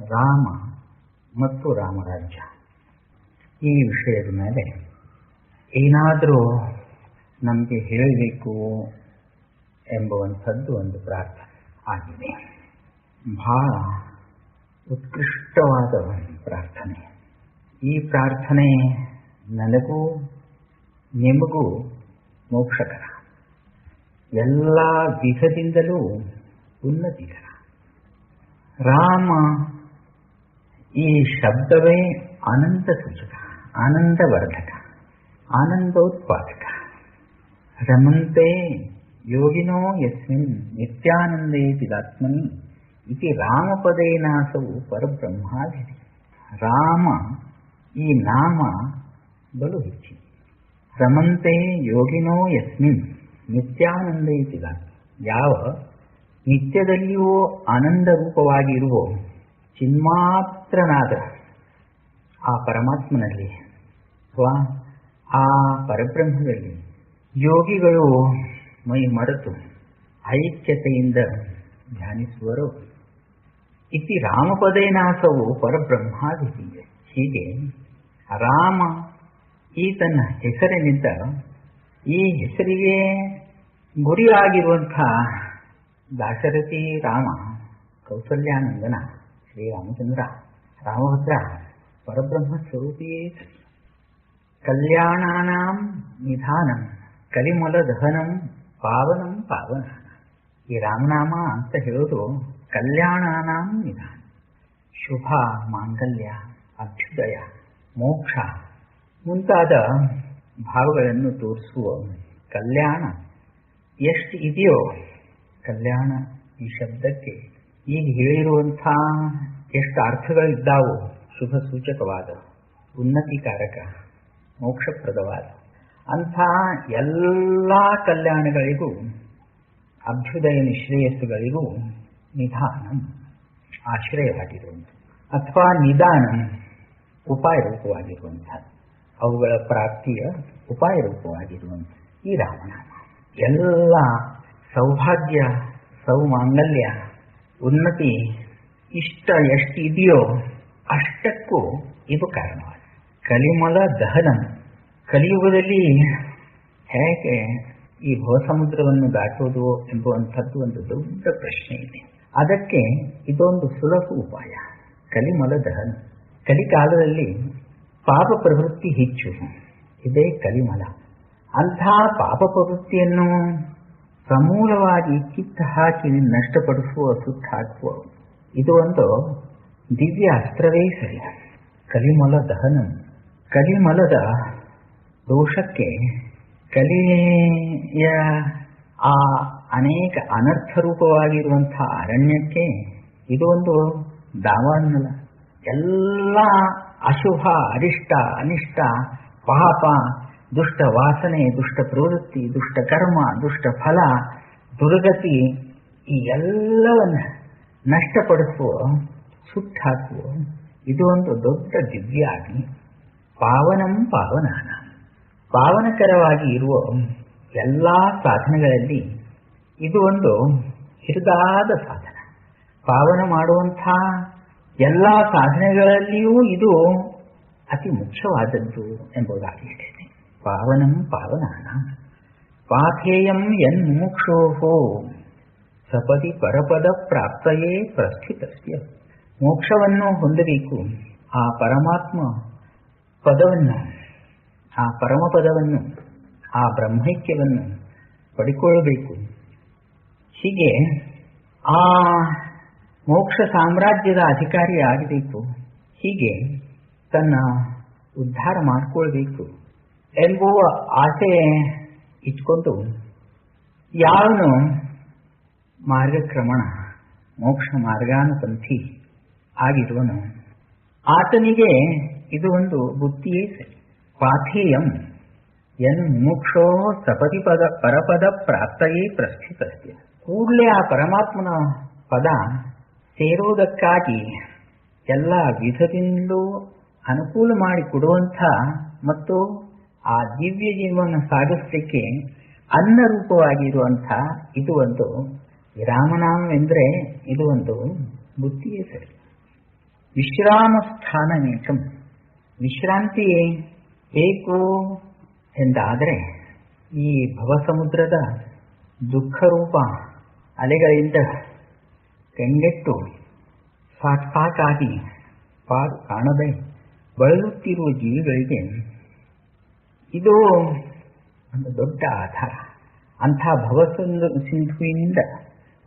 ರಾಮ ಮತ್ತು ರಾಮರಾಜ್ಯ. ಈ ವಿಷಯದ ಮೇಲೆ ಏನಾದರೂ ನಮಗೆ ಹೇಳಬೇಕು ಎಂಬುವಂಥದ್ದು ಒಂದು ಪ್ರಾರ್ಥನೆ ಆಗಿದೆ. ಬಹಳ ಉತ್ಕೃಷ್ಟವಾದ ಒಂದು ಪ್ರಾರ್ಥನೆ. ಈ ಪ್ರಾರ್ಥನೆ ನನಗೂ ನಿಮಗೂ ಮೋಕ್ಷಕರ. ಎಲ್ಲ ವಿಧದಿಂದಲೂ ಉನ್ನತಿಕರ. ರಾಮ ಈ ಶಬ್ದವೇ ಅನಂತ ಸೂಚಕ, ಆನಂದವರ್ಧಕ, ಆನಂದೋತ್ಪಾದಕ. ರಮಂತೆ ಯೋಗಿನೋ ಯಸ್ಮಿನ್ ನಿತ್ಯಾನಂದೇ ಚಿದಾತ್ಮನಿ ಇತಿ ರಾಮಪದೇನಾಸವು ಪರಬ್ರಹ್ಮಾದಿ ರಾಮ ಈ ನಾಮ ಬಲು ಹೆಚ್ಚಿ. ರಮಂತೆ ಯೋಗಿನೋ ಯಸ್ಮಿನ್ ನಿತ್ಯಾನಂದೇ ಚಿದಾತ್ಮ ಯಾವ? ನಿತ್ಯದಲ್ಲಿಯೂ ಆನಂದ ರೂಪವಾಗಿರುವ ಚಿನ್ಮಾತ್ರನಾದ ಆ ಪರಮಾತ್ಮನಲ್ಲಿ ಅಥವಾ ಆ ಪರಬ್ರಹ್ಮದಲ್ಲಿ ಯೋಗಿಗಳು ಮೈ ಮರೆತು ಐಕ್ಯತೆಯಿಂದ ಧ್ಯಾನಿಸುವರು. ಇತಿ ರಾಮಪದೇನಾಸವು ಪರಬ್ರಹ್ಮಾದಿ ಹೀಗೆ ರಾಮ ಈ ತನ್ನ ಹೆಸರಿನಿಂದ ಈ ಹೆಸರಿಗೆ ಗುರಿಯಾಗಿರುವಂಥ ದಾಶರಥಿ ರಾಮ ಕೌಸಲ್ಯಾನಂದನ ಶ್ರೀರಾಮಚಂದ್ರ ರಾಮಭದ್ರ ಪರಬ್ರಹ್ಮ ಸ್ವರೂಪಿಯೇ ಕಲ್ಯಾಣಾನಾಂ ನಿಧಾನಂ ಕಲಿಮಲ ದಹನಂ ಪಾವನಂ ಪಾವನ. ಈ ರಾಮನಾಮ ಅಂತ ಹೇಳೋದು ಕಲ್ಯಾಣಾನಾಂ ನಿಧಾನ. ಶುಭ, ಮಾಂಗಲ್ಯ, ಅಭ್ಯುದಯ, ಮೋಕ್ಷ ಮುಂತಾದ ಭಾವಗಳನ್ನು ತೋರಿಸುವ ಕಲ್ಯಾಣ. ಎಷ್ಟು ಇದೆಯೋ ಕಲ್ಯಾಣ ಈ ಶಬ್ದಕ್ಕೆ. ಈಗ ಹೇಳಿರುವಂಥ ಎಷ್ಟು ಅರ್ಥಗಳಿದ್ದಾವೋ ಶುಭ ಸೂಚಕವಾದ ಉನ್ನತಿಕಾರಕ, ಮೋಕ್ಷಪ್ರದವಾದ, ಅಂಥ ಎಲ್ಲ ಕಲ್ಯಾಣಗಳಿಗೂ ಅಭ್ಯುದಯ ನಿಶ್ರೇಯಸ್ಸುಗಳಿಗೂ ನಿಧಾನ ಆಶ್ರಯವಾಗಿರುವಂಥ ಅಥವಾ ನಿಧಾನ ಉಪಾಯ ರೂಪವಾಗಿರುವಂಥ ಅವುಗಳ ಪ್ರಾಪ್ತಿಯ ಉಪಾಯ ರೂಪವಾಗಿರುವಂಥ ಈ ರಾಮನಾಮ ಎಲ್ಲ ಸೌಭಾಗ್ಯ, ಸೌಮಾಂಗಲ್ಯ, ಉನ್ನತಿ ಇಷ್ಟ ಎಷ್ಟಿದೆಯೋ ಅಷ್ಟಕ್ಕೂ ಇದು ಕಾರಣವಾಗಿದೆ ಕಲಿಮಲ ದಹನ. ಕಲಿಯುಗದಲ್ಲಿ ಹೇಗೆ ಈ ಭವಸಮುದ್ರವನ್ನು ದಾಟುವುದು ಎಂಬುವಂಥದ್ದು ಒಂದು ದೊಡ್ಡ ಪ್ರಶ್ನೆ ಇದೆ. ಅದಕ್ಕೆ ಇದೊಂದು ಸುಲಭ ಉಪಾಯ. ಕಲಿಮಲ ದಹನ. ಕಲಿಕಾಲದಲ್ಲಿ ಪಾಪ ಪ್ರವೃತ್ತಿ ಹೆಚ್ಚು. ಇದೇ ಕಲಿಮಲ. ಅಂತಹ ಪಾಪ ಪ್ರವೃತ್ತಿಯನ್ನು ಸಮೂಲವಾಗಿ ಕಿತ್ತು ಹಾಕಿ ನಷ್ಟಪಡಿಸುವ ಸುತ್ತ ಹಾಕುವ ಇದು ಒಂದು ದಿವ್ಯ ಅಸ್ತ್ರವೇ ಸರಿ. ಕಲಿಮಲ ದಹನ. ಕಲಿಮಲದ ದೋಷಕ್ಕೆ ಕಲಿಯ ಆ ಅನೇಕ ಅನರ್ಥ ರೂಪವಾಗಿರುವಂತಹ ಅರಣ್ಯಕ್ಕೆ ಇದು ಒಂದು ದಾವಾನ್ನಲ ಎಲ್ಲ ಅಶುಭ, ಅರಿಷ್ಟ, ಅನಿಷ್ಟ, ಪಾಪ, ದುಷ್ಟ ವಾಸನೆ, ದುಷ್ಟ ಪ್ರವೃತ್ತಿ, ದುಷ್ಟ ಕರ್ಮ, ದುಷ್ಟ ಫಲ, ದುರ್ಗತಿ ಈ ಎಲ್ಲವನ್ನ ನಷ್ಟಪಡಿಸುವ, ಸುಟ್ಟಾಕುವ, ಇದು ಒಂದು ದೊಡ್ಡ ದಿವ್ಯ ಅಗ್ನಿ ಪಾವನಂ ಪಾವನಾನ. ಪಾವನಕರವಾಗಿ ಇರುವ ಎಲ್ಲ ಸಾಧನೆಗಳಲ್ಲಿ ಇದು ಒಂದು ಹಿರಿದಾದ ಸಾಧನ. ಪಾವನ ಮಾಡುವಂಥ ಎಲ್ಲ ಸಾಧನೆಗಳಲ್ಲಿಯೂ ಇದು ಅತಿ ಮುಖ್ಯವಾದದ್ದು ಎಂಬುದಾಗಿ ಪಾವನಂ ಪಾವನಾನ. ಪಾಥೇಯಂ ಎನ್ ಮುಮುಕ್ಷೋ ಸಪದಿ ಪರಪದ ಪ್ರಾಪ್ತಯೇ ಪ್ರಸ್ಥಿತಸ್ಯ. ಮೋಕ್ಷವನ್ನು ಹೊಂದಬೇಕು. ಆ ಪರಮಾತ್ಮ ಪದವನ್ನು, ಆ ಪರಮಪದವನ್ನು, ಆ ಬ್ರಹ್ಮೈಕ್ಯವನ್ನು ಪಡಿಕೊಳ್ಳಬೇಕು. ಹೀಗೆ ಆ ಮೋಕ್ಷ ಸಾಮ್ರಾಜ್ಯದ ಅಧಿಕಾರಿ ಆಗಬೇಕು. ಹೀಗೆ ತನ್ನ ಉದ್ಧಾರ ಮಾಡಿಕೊಳ್ಬೇಕು. ಎಂಬುವ ಆಸೆ ಇಟ್ಕೊಂಡು ಯಾವನು ಮಾರ್ಗಕ್ರಮಣ, ಮೋಕ್ಷ ಮಾರ್ಗಾನುಪಂಥಿ ಆಗಿರುವನು. ಆತನಿಗೆ ಇದು ಒಂದು ಬುದ್ಧಿಯೇ ಸರಿ. ಪಾಥೇಯಂ ಎನ್ ಮೋಕ್ಷೋ ಸಪದಿ ಪದ ಪರಪದ ಪ್ರಾಪ್ತಯೇ ಪ್ರಸ್ಥಿತಸ್ಯ ಕೂಡಲೇ ಆ ಪರಮಾತ್ಮನ ಪದ ಸೇರೋದಕ್ಕಾಗಿ ಎಲ್ಲ ವಿಧದಿಂದಲೂ ಅನುಕೂಲ ಮಾಡಿ ಕೊಡುವಂಥ ಮತ್ತು ಆ ದಿವ್ಯ ಜೀವನ ಸಾಗಿಸಲಿಕ್ಕೆ ಅನ್ನ ರೂಪವಾಗಿರುವಂಥ ಇದು ಒಂದು ವಿರಾಮನಾಮ ಎಂದರೆ ಇದು ಒಂದು ಬುದ್ಧಿಯೇ ಸರಿ. ವಿಶ್ರಾಮ ಸ್ಥಾನನೇಕಂ ವಿಶ್ರಾಂತಿ ಬೇಕು ಎಂದಾದರೆ ಈ ಭವಸಮುದ್ರದ ದುಃಖರೂಪ ಅಲೆಗಳಿಂದ ಕಂಗೆಟ್ಟು ಸಾಕ್ ಸಾಕಾಗಿ ಪಾರು ಕಾಣದೆ ಬಳಲುತ್ತಿರುವ ಜೀವಿಗಳಿಗೆ ಇದು ಒಂದು ದೊಡ್ಡ ಆಧಾರ. ಅಂಥ ಭವಸಂದು ಸಿಂಧುವಿನಿಂದ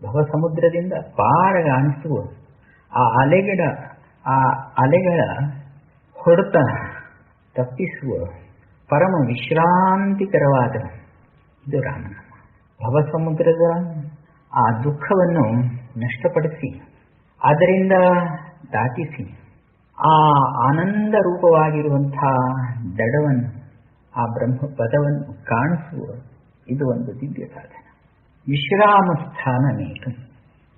ಭವಸಮುದ್ರದಿಂದ ಪಾರಗಾಣಿಸುವ ಆ ಅಲೆಗಳ ಆ ಅಲೆಗಳ ಹೊಡೆತ ತಪ್ಪಿಸುವ ಪರಮ ವಿಶ್ರಾಂತಿಕರವಾದ ಇದು ಭವ ಸಮುದ್ರದ ಆ ದುಃಖವನ್ನು ನಷ್ಟಪಡಿಸಿ, ಅದರಿಂದ ದಾಟಿಸಿ, ಆ ಆನಂದ ರೂಪವಾಗಿರುವಂಥ ದಡವನ್ನು, ಆ ಬ್ರಹ್ಮ ಪದವನ್ನು ಕಾಣಿಸುವ ಇದು ಒಂದು ದಿವ್ಯ ಸಾಧನ ವಿಶ್ರಾಮ ಸ್ಥಾನ ನೀತು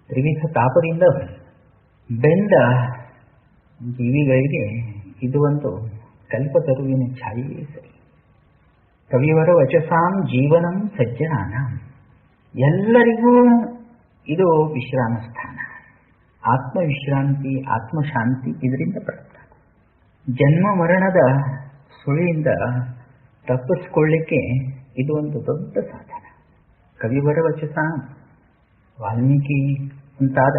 ತ್ರಿವಿಧ ತಾಪದಿಂದ ಬೆಂದ ಜೀವಿಗಳಿಗೆ ಇದು ಒಂದು ಕಲ್ಪತರುವಿನ ಛಾಯೆಯೇ ಸರಿ. ಕವಿಯವರ ವಚಸಾಂ ಜೀವನಂ ಸಜ್ಜನಾನ. ಎಲ್ಲರಿಗೂ ಇದು ವಿಶ್ರಾಮ ಸ್ಥಾನ ಆತ್ಮವಿಶ್ರಾಂತಿ, ಆತ್ಮಶಾಂತಿ ಇದರಿಂದ ಪ್ರಾಪ್ತ. ಜನ್ಮ ಮರಣದ ಸುಳಿಯಿಂದ ತಪ್ಪಿಸ್ಕೊಳ್ಳಿಕ್ಕೆ ಇದು ಒಂದು ದೊಡ್ಡ ಸಾಧನ. ಕವಿವರ ವಚಸ. ವಾಲ್ಮೀಕಿ ಮುಂತಾದ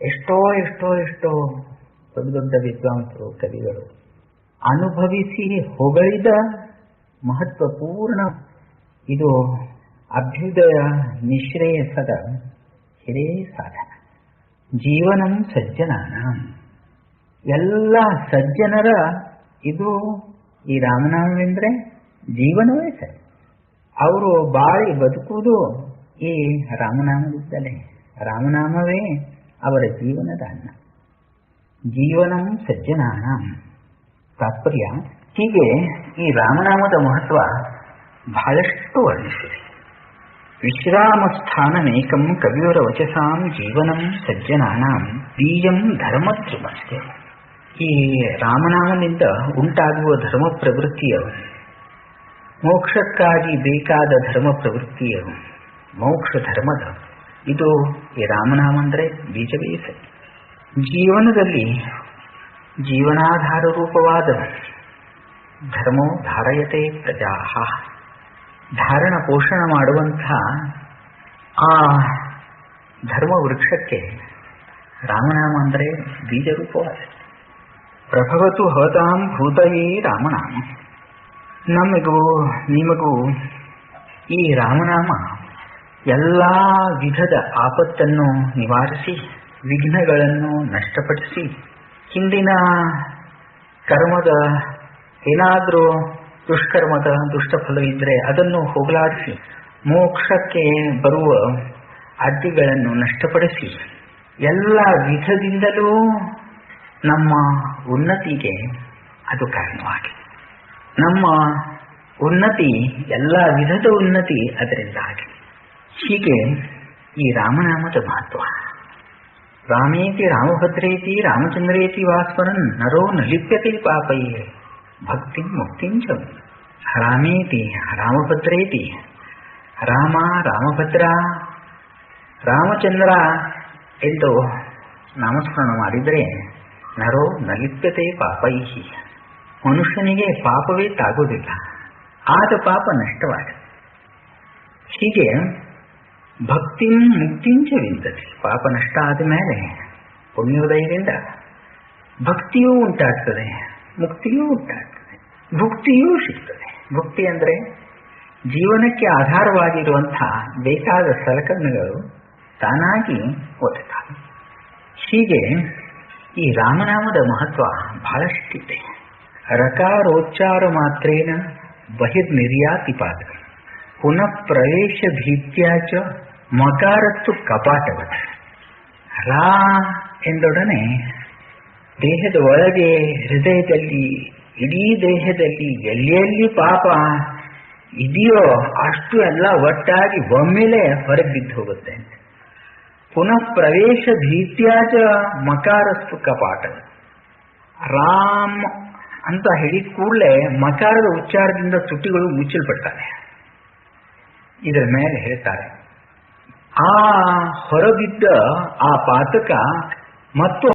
ಎಷ್ಟೋ ಎಷ್ಟೋ ಎಷ್ಟೋ ದೊಡ್ಡ ದೊಡ್ಡ ವಿದ್ವಾಂಸರು, ಕವಿಗಳು ಅನುಭವಿಸಿ ಹೊಗಳಿದ ಮಹತ್ವಪೂರ್ಣ ಇದು ಅಭ್ಯುದಯ ನಿಶ್ರೇಯಸದ ಹಿರೇ ಸಾಧನ ಜೀವನಂ ಸಜ್ಜನಾನ. ಎಲ್ಲ ಸಜ್ಜನರ ಇದು ಈ ರಾಮನಾಮವೆಂದರೆ ಜೀವನವೇ ಸರಿ. ಅವರು ಬಾಳಿ ಬದುಕುವುದು ಈ ರಾಮನಾಮದಿಂದಲೇ ರಾಮನಾಮವೇ ಅವರ ಜೀವನದ ಅನ್ನ. ಜೀವನಂ ಸಜ್ಜನಾನ. ತಾತ್ಪರ್ಯ, ಹೀಗೆ ಈ ರಾಮನಾಮದ ಮಹತ್ವ ಬಹಳಷ್ಟು ವರ್ಣಿಸಿದೆ ವಿಶ್ರಾಮ ಸ್ಥಾನಮೇಕಂ ಕವಿಯವರ ವಚಸಾಂ ಜೀವನಂ ಸಜ್ಜನಾನಾಂ ಬೀಜಂ ಧರ್ಮತ್ವಮಸ್ತೆ ಈ ರಾಮನಾಮನಿಂದ ಉಂಟಾಗುವ ಧರ್ಮ ಪ್ರವೃತ್ತಿಯ ಮೋಕ್ಷಕ್ಕಾಗಿ ಬೇಕಾದ ಧರ್ಮ ಪ್ರವೃತ್ತಿಯ ಮೋಕ್ಷ ಧರ್ಮದ. ಇದು ಈ ರಾಮನಾಮ ಅಂದರೆ ಬೀಜವೇ ಸರಿ. ಜೀವನದಲ್ಲಿ ಜೀವನಾಧಾರ ರೂಪವಾದ ಧರ್ಮೋ ಧಾರಯತೆ ಪ್ರಜಾ ಧಾರಣ ಪೋಷಣ ಮಾಡುವಂಥ ಆ ಧರ್ಮ ವೃಕ್ಷಕ್ಕೆ ರಾಮನಾಮ ಅಂದರೆ ಬೀಜ ರೂಪವಾದ ಪ್ರಭವತು ಭೂತಯೇ ರಾಮನಾಮ. ನಮಗೂ, ನಿಮಗೂ ಈ ರಾಮನಾಮ ಎಲ್ಲ ವಿಧದ ಆಪತ್ತನ್ನು ನಿವಾರಿಸಿ, ವಿಘ್ನಗಳನ್ನು ನಷ್ಟಪಡಿಸಿ, ಹಿಂದಿನ ಕರ್ಮದ ಏನಾದರೂ ದುಷ್ಕರ್ಮದ ದುಷ್ಟಫಲ ಇದ್ದರೆ ಅದನ್ನು ಹೋಗಲಾಡಿಸಿ, ಮೋಕ್ಷಕ್ಕೆ ಬರುವ ಅಡ್ಡಿಗಳನ್ನು ನಷ್ಟಪಡಿಸಿ, ಎಲ್ಲ ವಿಧದಿಂದಲೂ ನಮ್ಮ ಉನ್ನತಿಗೆ ಅದು ಕಾರಣವಾಗಿದೆ. ನಮ್ಮ ಉನ್ನತಿ, ಎಲ್ಲ ವಿಧದ ಉನ್ನತಿ ಅದರಿಂದ ಆಗಿದೆ. ಹೀಗೆ ಈ ರಾಮನಾಮದ ಮಹತ್ವ. ರಾಮೇತಿ ರಾಮಭದ್ರೇತಿ ರಾಮಚಂದ್ರೇತಿ ವಾಸ್ವರನ್ ನರೋ ನಲಿಪ್ಯತೆ ಪಾಪಯೇ, ಭಕ್ತಿ ಮುಕ್ತಿಂಚ ರಾಮೇತಿ ರಾಮಭದ್ರೇತಿ, ರಾಮ ರಾಮಭದ್ರ, ರಾಮಚಂದ್ರ ಎಂದು ನಾಮಸ್ಮರಣ ಮಾಡಿದರೆ ನರೋ ನಲಿಪ್ಯತೆ ಪಾಪೈಹಿ. ಮನುಷ್ಯನಿಗೆ ಪಾಪವೇ ತಾಗುವುದಿಲ್ಲ. ಆದ ಪಾಪ ನಷ್ಟವಾದ. ಹೀಗೆ ಭಕ್ತಿ ಮುಕ್ತಿಂಚ ವಿಂದತಿ ಪಾಪ ನಷ್ಟ ಆದ ಮೇಲೆ ಪುಣ್ಯೋದಯದಿಂದ ಭಕ್ತಿಯೂ ಉಂಟಾಗ್ತದೆ, ಮುಕ್ತಿಯೂ ಉಂಟಾಗ್ತದೆ, ಭುಕ್ತಿಯೂ ಸಿಗ್ತದೆ. ಭುಕ್ತಿ ಅಂದರೆ ಜೀವನಕ್ಕೆ ಆಧಾರವಾಗಿರುವಂತಹ ಬೇಕಾದ ಸಲಕರಣೆಗಳು ತಾನಾಗಿ ಒದಗ ಹೀಗೆ ಈ ರಾಮನಾಮದ ಮಹತ್ವ ಬಹಳಷ್ಟಿದೆ. ರಕಾರೋಚ್ಚಾರ ಮಾತ್ರೇನ ಬಹಿರ್ನಿರ್ಯಾತಿ ಪಾದ ಪುನಃ ಪ್ರವೇಶ ಭೀತ್ಯಾಚ ಮಕಾರತ್ತು ಕಪಾಟವ ರಾ ಎಂದೊಡನೆ ದೇಹದ ಒಳಗೆ ಹೃದಯದಲ್ಲಿ, ಇಡೀ ದೇಹದಲ್ಲಿ ಎಲ್ಲೆಲ್ಲಿ ಪಾಪ, ಇದೆಯೋ ಅಷ್ಟು ಎಲ್ಲ ಒಟ್ಟಾಗಿ ಒಮ್ಮೆಲೆ ಹೊರಗೆ ಬಿದ್ದು ಹೋಗುತ್ತೆ ಪುನಃ ಪ್ರವೇಶ ಭೀತ್ಯಾಚ ಮಕಾರಸ್ತು ಕಪಾಟ ರಾಮ್ ಅಂತ ಹೇಳಿದ ಕೂಡಲೇ ಮಕಾರದ ಉಚ್ಚಾರದಿಂದ ತುಟಿಗಳು ಮುಚ್ಚಲ್ಪಡ್ತಾನೆ. ಇದರ ಮೇಲೆ ಹೇಳ್ತಾರೆ, ಆ ಹೊರಬಿದ್ದ ಆ ಪಾತಕ ಮತ್ತು